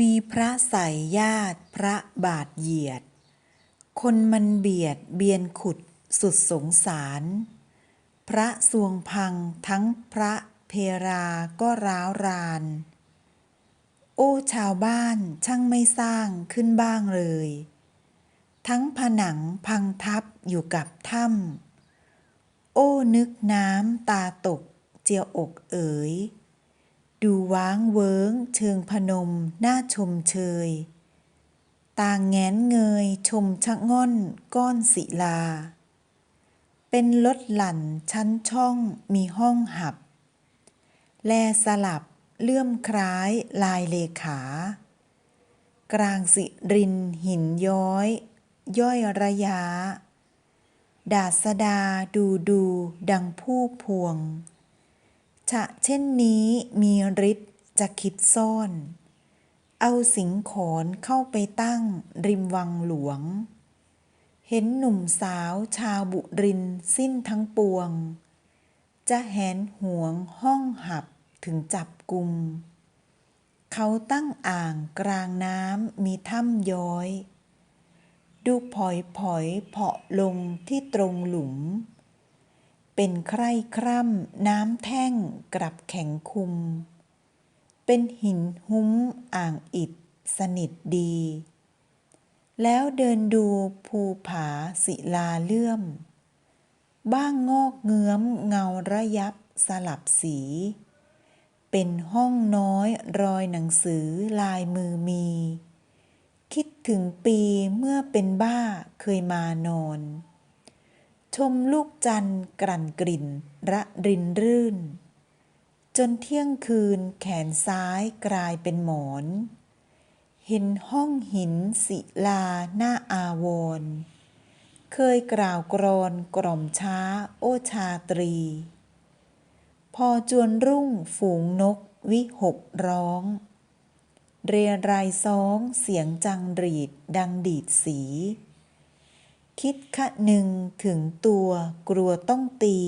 มีพระใส่ญาติพระบาทเหยียด คนมันเบียดเบียนขุดสุดสงสาร พระสวงพังทั้งพระเพราก็ร้าวราน โอ้ชาวบ้านช่างไม่สร้างขึ้นบ้างเลย ทั้งผนังพังทับอยู่กับถ้ำโอ้นึกน้ำตาตกเจียวอกเอ๋ย ดูว้างเวิ้ง เชิงพนมน่าชมเชย ตางแงนเงย ชมชะง่อนก้อนศิลา เป็นลดหลั่นชั้นช่องมีห้องหับ แลสลับเลื่อมคล้ายลายเลขา กลางสิรินหินย้อย ย่อยระยะ ดาษดาดูดูดังผู้พวง ฉะเช่นนี้มีฤทธิ์จะคิดซ่อน เอาสิงขอนเข้าไปตั้งริมวังหลวง เห็นหนุ่มสาวชาวบุรินสิ้นทั้งปวง จะแหนหวงห้องหับถึงจับกุม เขาตั้งอ่างกลางน้ำมีถ้ำย้อย ดูผอยผอยเพาะลงที่ตรงหลุม เป็นใคร่คร่ำน้ำแท่งกลับแข็งคุม เป็นหินหุ้มอ่างอิฐสนิทดี แล้วเดินดูภูผาศิลาเลื่อม บ้างงอกเงื้อมเงาระยับสลับสี เป็นห้องน้อยรอยหนังสือลายมือมี คิดถึงปีเมื่อเป็นบ้าเคยมานอน ชมลูกจันทร์กลั่นกลิ่น ระรินรื่น จนเที่ยงคืนแขนซ้ายกลายเป็นหมอน เห็นห้องหินศิลาหน้าอาวร เคยกล่าวกรอนกล่อมช้าโอชาตรี พอจวนรุ่งฝูงนกวิหกร้อง เรียรายซ้องเสียงจังรีดดังดีดสี คิดคะหนึ่งถึงตัวกลัวต้องตี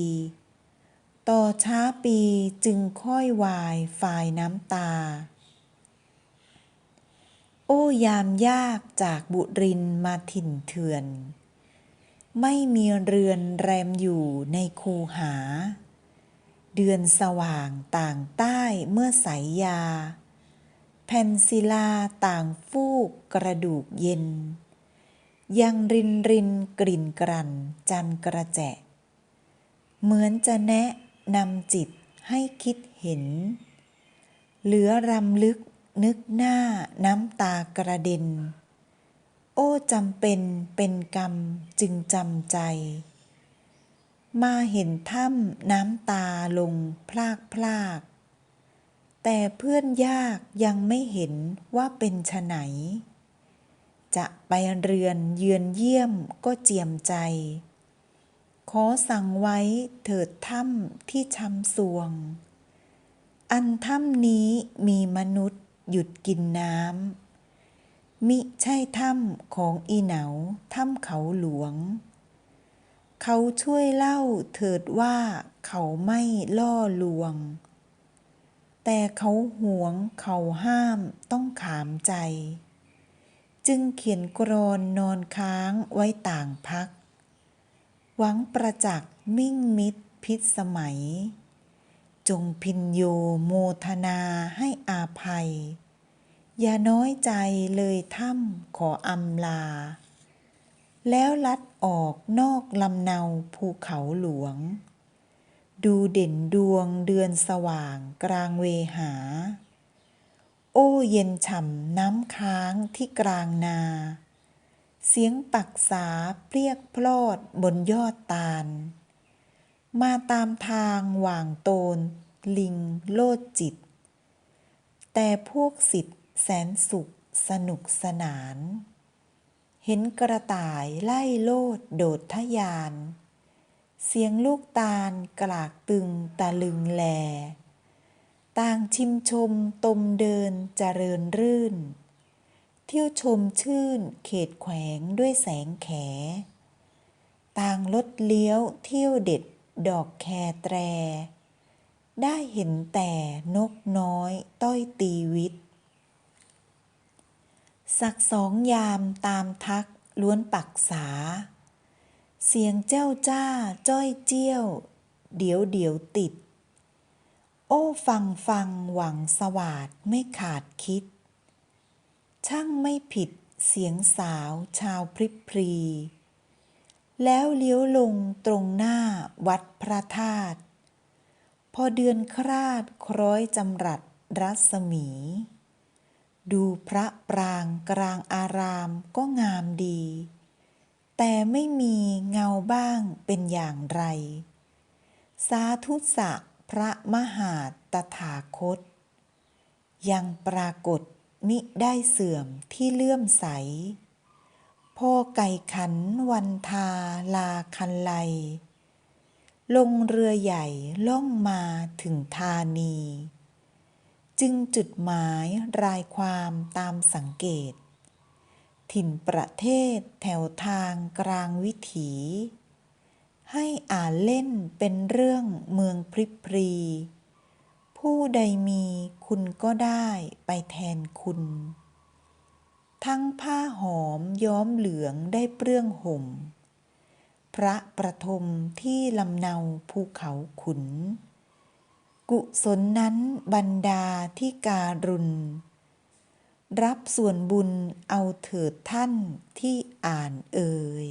ต่อช้าปีจึงค่อยวายฝ่ายน้ำตา โอ้ยามยากจากบุรินมาถิ่นเถื่อน ไม่มีเรือนแรมอยู่ในคูหา เดือนสว่างต่างใต้เมื่อสายยา แผ่นศิลาต่างฟูกกระดูกเย็น ยังรินรินกลิ่นกรันจันกระแจะเหมือนจะแนะนำจิตให้คิดเห็น เหลือรำลึกนึกหน้าน้ำตากระเด็น โอ้จำเป็นเป็นกรรมจึงจำใจ มาเห็นถ้ำน้ำตาลงพลากพลากแต่เพื่อนยากยังไม่เห็นว่าเป็นชะไหน จะไปเรือนเยือนเยี่ยมก็เจียมใจ ขอสั่งไว้เถิดถ้ำที่ช้ำสวง อันถ้ำนี้มีมนุษย์หยุดกินน้ำ มิใช่ถ้ำของอีเหนาถ้ำเขาหลวง เขาช่วยเล่าเถิดว่าเขาไม่ล่อลวง แต่เขาหวงเขาห้ามต้องขามใจ จึงเขียนกรอนนอนค้างไว้ต่างพัก หวังประจักษ์มิ่งมิตรพิษสมัย จงพินโยโมทนาให้อาภัย อย่าน้อยใจเลยถ้ำขออำลา แล้วลัดออกนอกลำเนาภูเขาหลวง ดูเด่นดวงเดือนสว่างกลางเวหา โอ้เย็นฉ่ำน้ำค้างที่กลางนา เสียงปักษาเปรียกพลอดบนยอดตาล มาตามทางหว่างโตน ลิงโลดจิต แต่พวกสิทธิ์แสนสุขสนุกสนาน เห็นกระต่ายไล่โลดโดดทะยาน เสียงลูกตาลกลากตึงตะลึงแล ต่างชิมชมตมเดินเจริญรื่น เที่ยวชมชื่นเขตแขวงด้วยแสงแข ต่างลดเลี้ยวเที่ยวเด็ดดอกแคแตร ได้เห็นแต่นกน้อยต้อยตีวิตสักสองยามตามทักล้วนปักษา เสียงเจ้าจ้าจ้อยเจี้ยว เดี๋ยวเดี๋ยวติด อ้ฟังฟังหวังสวาดไม่ขาดคิด ช่างไม่ผิดเสียงสาวชาวพริบพรี แล้วเลี้ยวลงตรงหน้าวัดพระธาตุพอเดือนคราดคล้อยจำรัดรัศมี ดูพระปรางกลางอารามก็งามดี แต่ไม่มีเงาบ้างเป็นอย่างไร สาธุสะ พระมหาตถาคต ยังปรากฏมิได้เสื่อมที่เลื่อมใส พ่อไก่ขันวันทาลาคันไล ลงเรือใหญ่ล่องมาถึงธานี จึงจุดหมายรายความตามสังเกต ถิ่นประเทศแถวทางกลางวิถี ให้อ่านเล่นเป็นเรื่องเมืองพริบพรี ผู้ใดมีคุณก็ได้ไปแทนคุณ ทั้งผ้าหอมย้อมเหลืองได้เปลื้องห่ม พระประทมที่ลำเนาภูเขาขุน กุศลนั้นบรรดาที่การุณ รับส่วนบุญเอาเถิดท่านที่อ่านเอ่ย